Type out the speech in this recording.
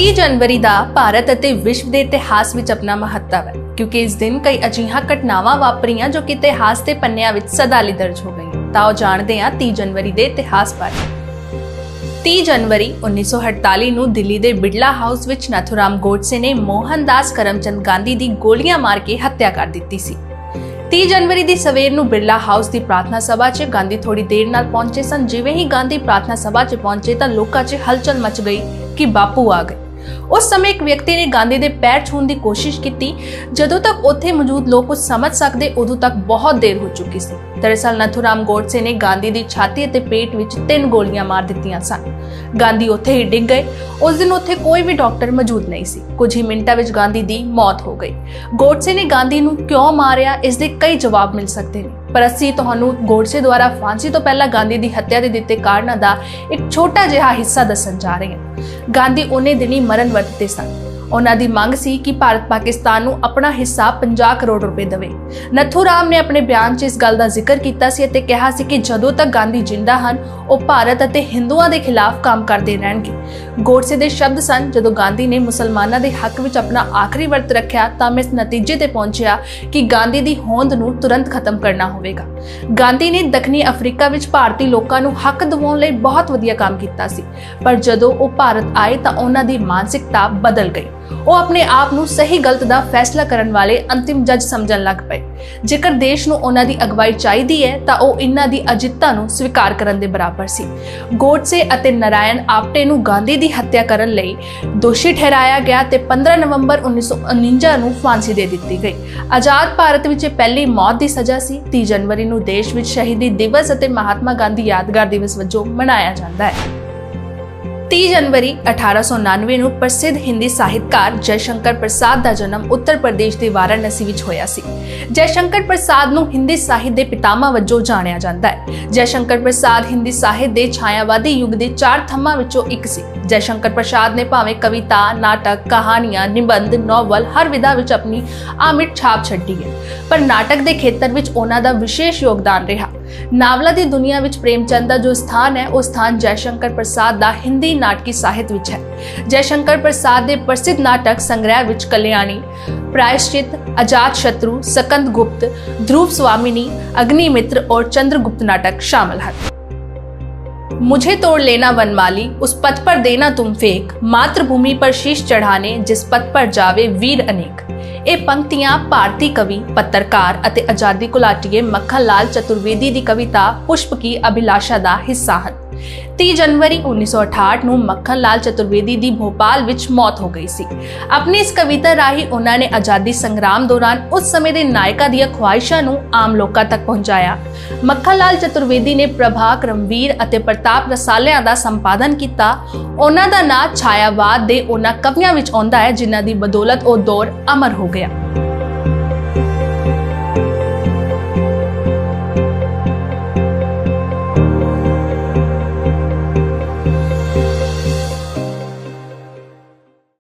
30 ਜਨਵਰੀ ਦਾ ਭਾਰਤ ਅਤੇ ਵਿਸ਼ਵ ਦੇ ਇਤਿਹਾਸ ਵਿੱਚ ਆਪਣਾ ਮਹੱਤਵ ਹੈ, ਕਿਉਂਕਿ ਇਸ ਦਿਨ ਕਈ ਅਜਿਹੀਆਂ ਘਟਨਾਵਾਂ ਵਾਪਰੀਆਂ ਜੋ ਕਿ ਇਤਿਹਾਸ ਦੇ ਪੰਨਿਆਂ ਵਿੱਚ ਸਦਾ ਲਈ ਦਰਜ ਹੋ ਗਈਆਂ। ਤਾਂ ਉਹ ਜਾਣਦੇ ਹਾਂ 30 ਜਨਵਰੀ ਦੇ ਇਤਿਹਾਸ ਬਾਰੇ। 30 ਜਨਵਰੀ 1948 ਨੂੰ ਦਿੱਲੀ ਦੇ ਬਿੜਲਾ ਹਾਊਸ ਵਿੱਚ ਨਥੁਰਾਮ ਗੋਡਸੇ ਨੇ ਮੋਹਨਦਾਸ ਕਰਮਚੰਦ ਗਾਂਧੀ ਦੀ ਗੋਲੀਆਂ ਮਾਰ ਕੇ ਹੱਤਿਆ ਕਰ ਦਿੱਤੀ ਸੀ। 30 ਜਨਵਰੀ ਦੀ ਸਵੇਰ ਨੂੰ ਬਿਰਲਾ ਹਾਊਸ ਦੀ ਪ੍ਰਾਰਥਨਾ ਸਭਾ 'ਚ ਗਾਂਧੀ ਥੋੜੀ ਦੇਰ ਨਾਲ ਪਹੁੰਚੇ ਸਨ। ਜਿਵੇਂ ਹੀ ਗਾਂਧੀ ਪ੍ਰਾਰਥਨਾ ਸਭਾ 'ਚ ਪਹੁੰਚੇ ਤਾਂ ਲੋਕਾਂ 'ਚ ਹਲਚਲ ਮਚ ਗਈ ਕਿ ਬਾਪੂ ਆ ਗਏ। ਉਸ ਸਮੇਂ ਇੱਕ ਵਿਅਕਤੀ ਨੇ ਗਾਂਧੀ ਦੇ ਪੈਰ ਛੂਹਣ ਦੀ ਕੋਸ਼ਿਸ਼ ਕੀਤੀ। ਜਦੋਂ ਤੱਕ ਉੱਥੇ ਮੌਜੂਦ ਲੋਕ ਕੁਝ ਸਮਝ ਸਕਦੇ, ਉਦੋਂ ਤੱਕ ਬਹੁਤ ਦੇਰ ਹੋ ਚੁੱਕੀ ਸੀ। ਦਰਅਸਲ ਨਥੁਰਾਮ ਗੋਡਸੇ ਨੇ ਗਾਂਧੀ ਦੀ ਛਾਤੀ ਅਤੇ ਪੇਟ ਵਿੱਚ ਤਿੰਨ ਗੋਲੀਆਂ ਮਾਰ ਦਿੱਤੀਆਂ ਸਨ। ਗਾਂਧੀ ਉੱਥੇ ਹੀ ਡਿੱਗ ਗਏ। ਉਸ ਦਿਨ ਉੱਥੇ ਕੋਈ ਵੀ ਡਾਕਟਰ ਮੌਜੂਦ ਨਹੀਂ ਸੀ। ਕੁਝ ਹੀ ਮਿੰਟਾਂ ਵਿੱਚ ਗਾਂਧੀ ਦੀ ਮੌਤ ਹੋ ਗਈ। ਗੋਡਸੇ ਨੇ ਗਾਂਧੀ ਨੂੰ ਕਿਉਂ ਮਾਰਿਆ, ਇਸ ਦੇ ਕਈ ਜਵਾਬ ਮਿਲ ਸਕਦੇ ਨੇ। ਪਰ ਅਸੀਂ ਤੁਹਾਨੂੰ ਗੋਡਸੇ ਦੁਆਰਾ ਫਾਂਸੀ ਤੋਂ ਪਹਿਲਾਂ ਗਾਂਧੀ ਦੀ ਹੱਤਿਆ ਦੇ ਦਿੱਤੇ ਕਾਰਨਾਂ ਦਾ ਇੱਕ ਛੋਟਾ ਜਿਹਾ ਹਿੱਸਾ ਦੱਸਣ ਜਾ ਰਹੇ ਹਾਂ। ਗਾਂਧੀ ਉਹਨੇ ਦਿਨੀ ਮਰਨ ਵਰਤੇ ਸਨ। ਉਹਨਾਂ ਦੀ ਮੰਗ ਸੀ ਕਿ ਭਾਰਤ ਪਾਕਿਸਤਾਨ ਨੂੰ ਆਪਣਾ ਹਿੱਸਾ 50 ਕਰੋੜ ਰੁਪਏ ਦੇਵੇ। ਨਥੂ ਰਾਮ ਨੇ ਆਪਣੇ ਬਿਆਨ 'ਚ ਇਸ ਗੱਲ ਦਾ ਜ਼ਿਕਰ ਕੀਤਾ ਸੀ ਅਤੇ ਕਿਹਾ ਸੀ ਕਿ ਜਦੋਂ ਤੱਕ ਗਾਂਧੀ ਜਿੰਦਾ ਹਨ, ਉਹ ਭਾਰਤ ਅਤੇ ਹਿੰਦੂਆਂ ਦੇ ਖਿਲਾਫ ਕੰਮ ਕਰਦੇ ਰਹਿਣਗੇ। ਗੋਡਸੇ ਦੇ ਸ਼ਬਦ ਸਨ, ਜਦੋਂ ਗਾਂਧੀ ਨੇ ਮੁਸਲਮਾਨਾਂ ਦੇ ਹੱਕ ਵਿੱਚ ਆਪਣਾ ਆਖਰੀ ਵਰਤ ਰੱਖਿਆ ਤਾਂ ਮੈਂ ਇਸ ਨਤੀਜੇ ਤੇ ਪਹੁੰਚਿਆ ਕਿ ਗਾਂਧੀ ਦੀ ਹੋਂਦ ਨੂੰ ਤੁਰੰਤ ਖਤਮ ਕਰਨਾ ਹੋਵੇਗਾ। ਗਾਂਧੀ ਨੇ ਦੱਖਣੀ ਅਫਰੀਕਾ ਵਿੱਚ ਭਾਰਤੀ ਲੋਕਾਂ ਨੂੰ ਹੱਕ ਦਿਵਾਉਣ ਲਈ ਬਹੁਤ ਵਧੀਆ ਕੰਮ ਕੀਤਾ ਸੀ, ਪਰ ਜਦੋਂ ਉਹ ਭਾਰਤ ਆਏ ਤਾਂ ਉਹਨਾਂ ਦੀ ਮਾਨਸਿਕਤਾ ਬਦਲ ਗਈ। ਉਹ ਆਪਣੇ ਆਪ ਨੂੰ ਸਹੀ ਗਲਤ ਦਾ ਫੈਸਲਾ ਕਰਨ ਵਾਲੇ ਅੰਤਿਮ ਜੱਜ ਸਮਝਣ ਲੱਗ ਪਏ। ਜੇਕਰ ਦੇਸ਼ ਨੂੰ ਉਹਨਾਂ ਦੀ ਅਗਵਾਈ ਚਾਹੀਦੀ ਹੈ, ਤਾਂ ਉਹ ਇਹਨਾਂ ਦੀ ਅਜਿੱਤਤਾ ਨੂੰ ਸਵੀਕਾਰ ਕਰਨ ਦੇ ਬਰਾਬਰ ਸੀ। ਗੋਡਸੇ ਅਤੇ ਨਰਾਇਣ ਆਪਟੇ ਨੂੰ ਗਾਂਧੀ ਦੀ ਹੱਤਿਆ ਕਰਨ ਲਈ ਦੋਸ਼ੀ ਠਹਿਰਾਇਆ ਗਿਆ ਤੇ 15 ਨਵੰਬਰ 1949 ਨੂੰ ਫਾਂਸੀ ਦੇ ਦਿੱਤੀ ਗਈ। ਆਜ਼ਾਦ ਭਾਰਤ ਵਿੱਚ ਪਹਿਲੀ ਮੌਤ ਦੀ ਸਜ਼ਾ ਸੀ। 30 ਜਨਵਰੀ ਨੂੰ ਦੇਸ਼ ਵਿੱਚ ਸ਼ਹੀਦੀ ਦਿਵਸ ਅਤੇ ਮਹਾਤਮਾ ਗਾਂਧੀ ਯਾਦਗਾਰ ਦਿਵਸ ਵਜੋਂ ਮਨਾਇਆ ਜਾਂਦਾ ਹੈ। 30 ਜਨਵਰੀ 1899 ਨੂੰ ਪ੍ਰਸਿੱਧ ਹਿੰਦੀ ਸਾਹਿਤਕਾਰ ਜੈਸ਼ੰਕਰ ਪ੍ਰਸਾਦ ਦਾ ਜਨਮ ਉੱਤਰ ਪ੍ਰਦੇਸ਼ ਦੇ ਵਾਰਾਣਸੀ ਵਿੱਚ ਹੋਇਆ ਸੀ। ਜੈਸ਼ੰਕਰ ਪ੍ਰਸਾਦ ਨੂੰ ਹਿੰਦੀ ਸਾਹਿਤ ਦੇ ਪਿਤਾਮਾ ਵਜੋਂ ਜਾਣਿਆ ਜਾਂਦਾ ਹੈ। ਜੈਸ਼ੰਕਰ ਪ੍ਰਸਾਦ ਹਿੰਦੀ ਸਾਹਿਤ ਦੇ ਛਾਇਆਵਾਦੀ ਯੁੱਗ ਦੇ ਚਾਰ ਥੰਮਾਂ ਵਿੱਚੋਂ ਇੱਕ ਸੀ। ਜੈਸ਼ੰਕਰ ਪ੍ਰਸਾਦ ਨੇ ਭਾਵੇਂ ਕਵਿਤਾ, ਨਾਟਕ, ਕਹਾਣੀਆਂ, ਨਿਬੰਧ, ਨੋਵਲ ਹਰ ਵਿਧਾ ਵਿੱਚ ਆਪਣੀ ਆਮਿਟ ਛਾਪ ਛੱਡੀ ਹੈ। ਪਰ ਨਾਟਕ ਦੇ ਖੇਤਰ ਵਿੱਚ ਉਹਨਾਂ ਦਾ ਵਿਸ਼ੇਸ਼ ਯੋਗਦਾਨ ਰਿਹਾ। ਨਾਵਲਾਂ ਦੀ ਦੁਨੀਆ ਵਿੱਚ ਪ੍ਰੇਮਚੰਦ ਦਾ ਜੋ ਸਥਾਨ ਹੈ ਉਹ ਸਥਾਨ ਜੈ ਸ਼ੰਕਰ ਪ੍ਰਸਾਦ ਦਾ ਹਿੰਦੀ ਨਾਟਕੀ ਸਾਹਿਤ ਵਿੱਚ ਹੈ ਜੈ ਸ਼ੰਕਰ ਪ੍ਰਸਾਦ ਦੇ ਪ੍ਰਸਿੱਧ ਨਾਟਕ ਸੰਗ੍ਰਹਿ ਵਿੱਚ ਕਲਿਆਣੀ ਪ੍ਰਾਇਸ਼ਚਿਤ ਅਜਾਤ ਸ਼ਤਰੂ ਸਕੰਦ ਗੁਪਤ ਧਰੂਵ ਸਵਾਮਿਨੀ ਅਗਨੀ ਮਿੱਤਰ और चंद्रगुप्त नाटक शामिल हैं मुझे तोड़ लेना वनमाली उस पथ पर देना तुम फेंक मातृभूमि पर शीश चढ़ाने जिस पथ पर जावे वीर अनेक ਇਹ ਪੰਕਤੀਆਂ ਭਾਰਤੀ ਕਵੀ, ਪੱਤਰਕਾਰ ਅਤੇ ਆਜ਼ਾਦੀ ਘੁਲਾਟੀਏ ਮੱਖਣ ਲਾਲ ਚਤੁਰਵੇਦੀ ਦੀ ਕਵਿਤਾ ਪੁਸ਼ਪ ਕੀ ਅਭਿਲਾਸ਼ਾ ਦਾ ਹਿੱਸਾ ਹਨ। 30 ਜਨਵਰੀ 1968 ਨੂੰ ਮੱਖਣ ਲਾਲ ਚਤੁਰਵੇਦੀ ਦੀ ਭੋਪਾਲ ਵਿੱਚ ਮੌਤ ਹੋ ਗਈ ਸੀ। ਆਪਣੀ ਇਸ ਕਵਿਤਾ ਰਾਹੀਂ ਉਹਨਾਂ ਨੇ ਆਜ਼ਾਦੀ ਸੰਗਰਾਮ ਦੌਰਾਨ ਉਸ ਸਮੇਂ ਦੇ ਨਾਇਕਾਂ ਦੀਆਂ ਖੁਆਇਸ਼ਾਂ ਨੂੰ ਆਮ ਲੋਕਾਂ ਤੱਕ ਪਹੁੰਚਾਇਆ। ਮੱਖਣ ਲਾਲ ਚਤੁਰਵੇਦੀ ਨੇ ਪ੍ਰਭਾ ਕਰਮਵੀਰ ਅਤੇ ਪ੍ਰਤਾਪ ਰਸਾਲਿਆਂ ਦਾ ਸੰਪਾਦਨ ਕੀਤਾ। ਉਹਨਾਂ ਦਾ ਨਾਂ ਛਾਇਆਵਾਦ ਦੇ ਉਹਨਾਂ ਕਵੀਆਂ ਵਿੱਚ ਆਉਂਦਾ ਹੈ, ਜਿਨ੍ਹਾਂ ਦੀ ਬਦੌਲਤ ਉਹ ਦੌਰ ਅਮਰ ਹੋ ਗਿਆ।